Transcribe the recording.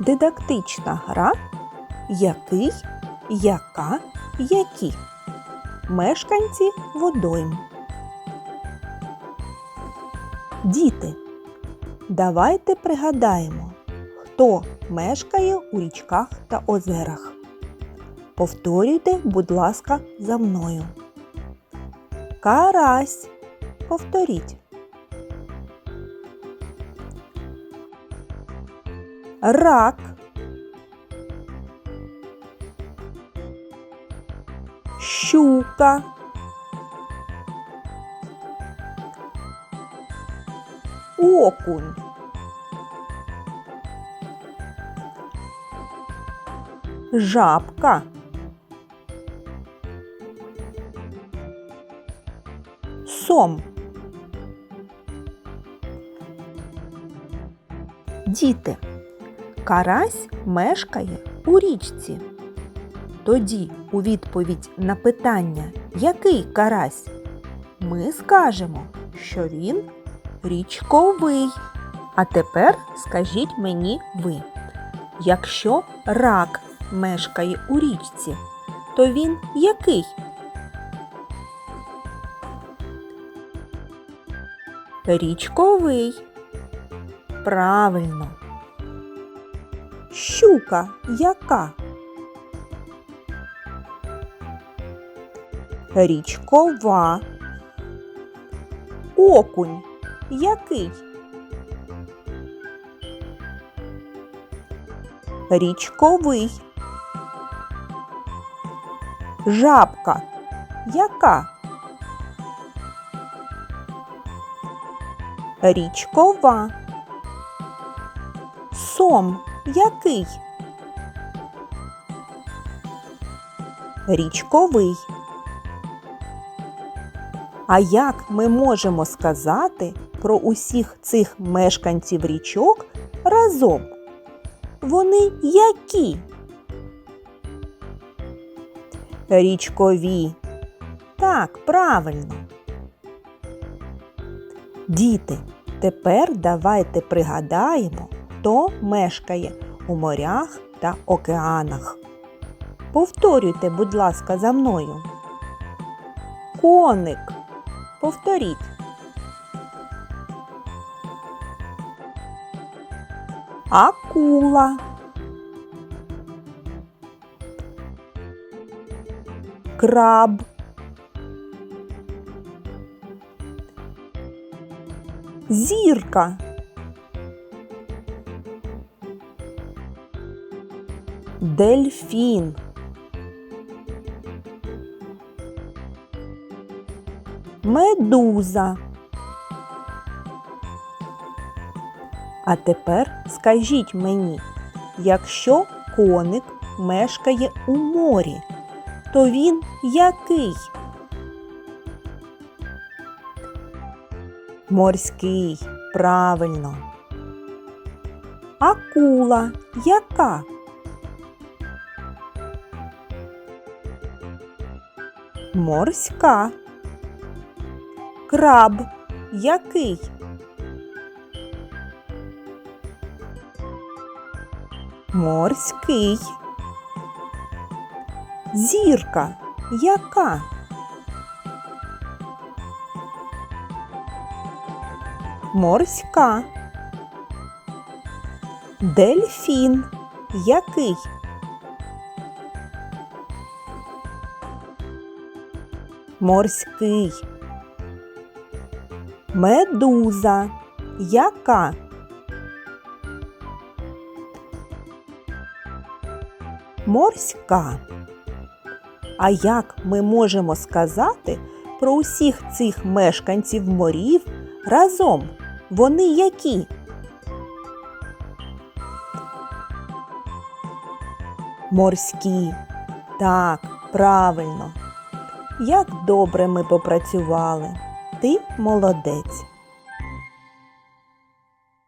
Дидактична гра який, яка, які. Мешканці водойм. Діти, давайте пригадаємо, хто мешкає у річках та озерах. Повторюйте, будь ласка, за мною. Карась. Повторіть. Рак. Щука. Окунь. Жабка. Сом. Діти. Карась мешкає у річці. Тоді у відповідь на питання, який карась, ми скажемо, що він річковий. А тепер скажіть мені ви, якщо рак мешкає у річці, то він який? Річковий. Правильно. Щука яка? Річкова. Окунь який? Річковий. Жабка яка? Річкова. Сом який? Річковий. А як ми можемо сказати про усіх цих мешканців річок разом? Вони які? Річкові. Так, правильно. Діти, тепер давайте пригадаємо, хто мешкає у морях та океанах. Повторюйте, будь ласка, за мною. Коник. Повторіть. Акула. Краб. Зірка. Дельфін. Медуза. А тепер скажіть мені, якщо коник мешкає у морі, то він який? Морський, правильно. Акула яка? Морська. Краб який? Морський. Зірка яка? Морська. Дельфін який? Морський. Медуза яка? Морська. А як ми можемо сказати про усіх цих мешканців морів разом? Вони які? Морські. Так, правильно. Як добре ми попрацювали. Ти молодець.